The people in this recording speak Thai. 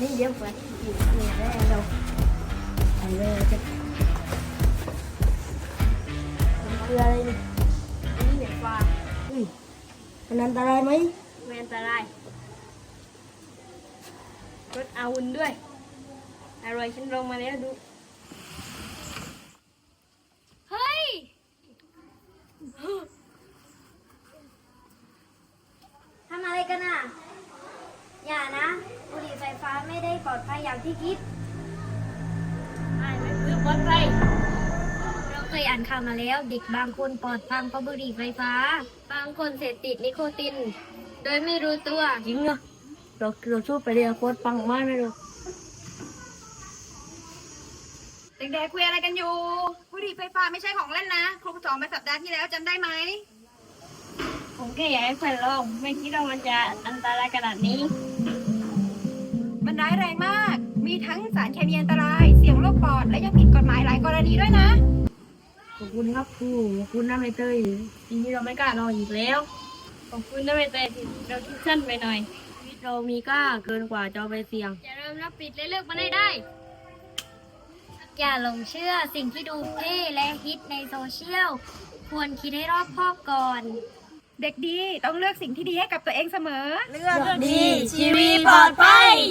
ยี่ยมไปอีกเนี่ยได้เราอันเลยจะเรืออะไรนี่อันนี้เห็นกว่าอืมมันอันตรายไหมไม่อันตรายรถอาวุนด้วยอร่อยฉันลงมาแล้วดู เฮ้ย ทำอะไรกันอะ อย่านะบุหรี่ ไฟฟ้าไม่ได้ปลอดภัยอย่างที่คิดไม่ไม่ซื้อปลอดภัยเราเคยอ่านข่าวมาแล้ว เด็กบางคนปลอดภัยเพราะบุหรี่ไฟฟ้า บางคนเสพติดนิโคติน โดยไม่รู้ตัวจริงเหรอเราเราสู้ไปเรียนโคตรปังมากเลยลูกเด็กๆคุยอะไรกันอยู่บุหรี่ไฟฟ้าไม่ใช่ของเล่นนะครูสอนไปสัปดาห์ที่แล้วจำได้ไหมผมแค่อยากให้เพื่อนลองไม่คิดว่ามันจะอันตรายขนาดนี้ มันร้ายแรงมาก มีทั้งสารเคมีอันตราย เสี่ยงโรคปอด และยังผิดกฎหมายหลายกรณีด้วยนะ ขอบคุณครับครูขอบคุณนะไม่เตยทีนี้เราไม่กล้ารออีกแล้ว ขอบคุณนะเวเตที่เราคิดสั้นไปหน่อยชีวิตเรามีค่าเกินกว่าจะเอาไปเสี่ยง อย่าเริ่มรับปิดและเลิกมันให้ได้ อย่าหลงเชื่อสิ่งที่ดูเท่และฮิตในโซเชียล ควรคิดให้รอบคอบก่อน เด็กดีต้องเลือกสิ่งที่ดีให้กับตัวเองเสมอ เลือกดี ชีวิตปลอดภัยเ